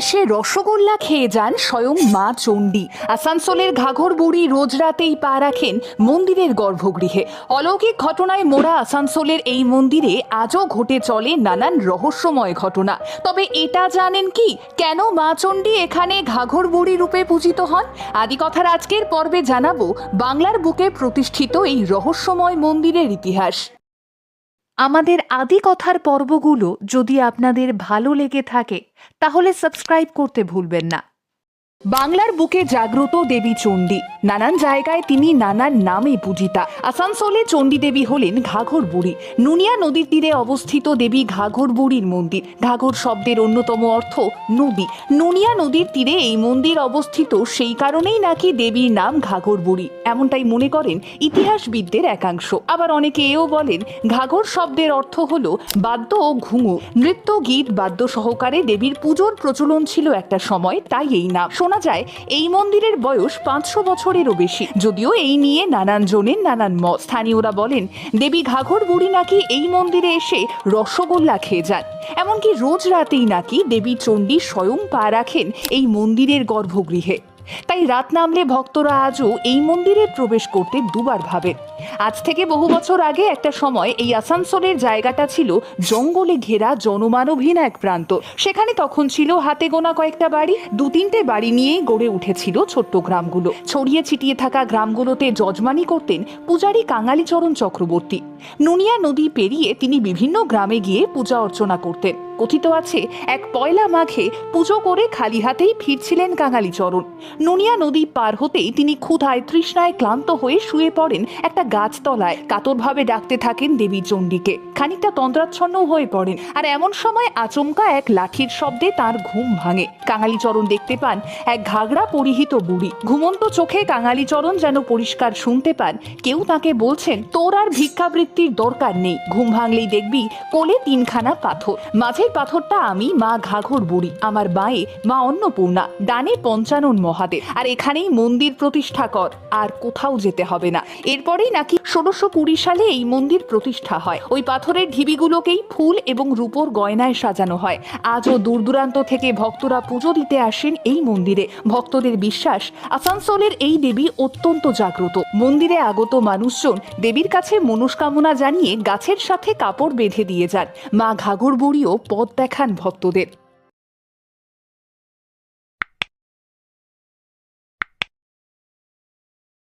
এসে রসগোল্লা খেয়ে যান স্বয়ং মা চণ্ডী। আসানসোলের ঘাঘর বুড়ি রোজ রাতেই পা রাখেন মন্দিরের গর্ভগৃহে। অলৌকিক ঘটনায় মোড়া আসানসোলের এই মন্দিরে আজও ঘটে চলে নানান রহস্যময় ঘটনা। তবে এটা জানেন কি? কেন মা চণ্ডী এখানে ঘাঘর বুড়ি রূপে পূজিত হন? আদিকথার আজকের পর্বে জানাব বাংলার বুকে প্রতিষ্ঠিত এই রহস্যময় মন্দিরের ইতিহাস। আমাদের আদি কথার পর্বগুলো যদি আপনাদের ভালো লেগে থাকে তাহলে সাবস্ক্রাইব করতে ভুলবেন না। বাংলার বুকে জাগ্রত দেবী চণ্ডী। নানান জায়গায় তিনি নানান নামে পূজিতা। আসানসোলে চণ্ডী দেবী হলেন ঘাঘর বুড়ি। নুনিয়া নদীর তীরে অবস্থিত দেবী ঘাঘর বুড়ির মন্দির। ঘাঘর শব্দের অন্যতম অর্থ নদী। নুনিয়া নদীর তীরে এই মন্দির অবস্থিত সেই কারণেই নাকি দেবীর নাম ঘাঘর বুড়ি। এমনটাই মনে করেন ইতিহাসবিদদের একাংশ। আবার অনেকে এও বলেন, ঘাঘর শব্দের অর্থ হল বাদ্য ও ঘুঙু। নৃত্য, গীত, বাদ্য সহকারে দেবীর পুজোর প্রচলন ছিল একটা সময়, তাই এই নাম। শোনা যায়, এই মন্দিরের বয়স পাঁচশো বছরেরও বেশি। যদিও এই নিয়ে নানান জনের নানান মত। স্থানীয়রা বলেন, দেবী ঘাঘর বুড়ি নাকি এই মন্দিরে এসে রসগোল্লা খেয়ে যান। এমনকি রোজ রাতেই নাকি দেবী চণ্ডী স্বয়ং পা রাখেন এই মন্দিরের গর্ভগৃহে। তাই রাত নামলে ভক্তরা আজও এই মন্দিরে প্রবেশ করতে দুবার ভাবেন আজ থেকে বহু বছর আগে একটা সময় এই আসানসোলের জায়গাটা ছিল জঙ্গলে ঘেরা জনমানবহীন এক প্রান্ত। সেখানে তখন ছিল হাতে গোনা কয়েকটা বাড়ি, দু তিনটে বাড়ি নিয়েই গড়ে উঠেছিল ছোট্ট গ্রামগুলো। ছড়িয়ে ছিটিয়ে থাকা গ্রামগুলোতে যজমানি করতেন পূজারী কাঙালিচরণ চক্রবর্তী। নুনিয়া নদী পেরিয়ে তিনি বিভিন্ন গ্রামে গিয়ে পূজা অর্চনা করতেন। কথিত আছে, এক পয়লা মাঘে পুজো করে খালি হাতেই ফিরছিলেন কাঙালিচরণ নুনিয়া নদী পার হতেই তিনি ক্ষুধায় তৃষ্ণায় ক্লান্ত হয়ে শুয়ে পড়েন একটা গাছতলায়। কাতরভাবে ডাকতে থাকেন দেবী চণ্ডীকে। খানিকটা তন্দ্রাচ্ছন্ন হয়ে পড়েন আর এমন সময় আচমকা এক লাঠির শব্দে তার ঘুম ভাঙে। কাঙালিচরণ দেখতে পান এক ঘাগড়া পরিহিত বুড়ি। ঘুমন্ত চোখে কাঙালিচরণ যেন পরিষ্কার শুনতে পান। কেউ তাকে বলছেন, তোর আর ভিক্ষাবৃত্তির দরকার নেই। ঘুম ভাঙলেই দেখবি কোলে তিনখানা পাথর। মাঝের পাথরটা আমি, মা ঘাঘর বুড়ি, আমার বাঁয়ে, মা অন্নপূর্ণা, ডানে পঞ্চানন মহাদেব। আর এখানেই মন্দির প্রতিষ্ঠা কর, আর কোথাও যেতে হবে না। এরপরেই নাকি ষোলোশো কুড়ি সালে এই মন্দির প্রতিষ্ঠা হয়। ওই পাথরের ঢিবিগুলোকেই ফুল এবং রূপোর গয়নায় সাজানো হয়। আজও দূর দূরান্ত থেকে ভক্তরা পুজো দিতে আসেন এই মন্দিরে। ভক্তদের বিশ্বাস, আসানসোলের এই দেবী অত্যন্ত জাগ্রত। মন্দিরে আগত মানুষজন দেবীর কাছে মনস্কামনা জানিয়ে গাছের সাথে কাপড় বেঁধে দিয়ে যান। মা ঘাগর বুড়িও পথ দেখান ভক্তদের।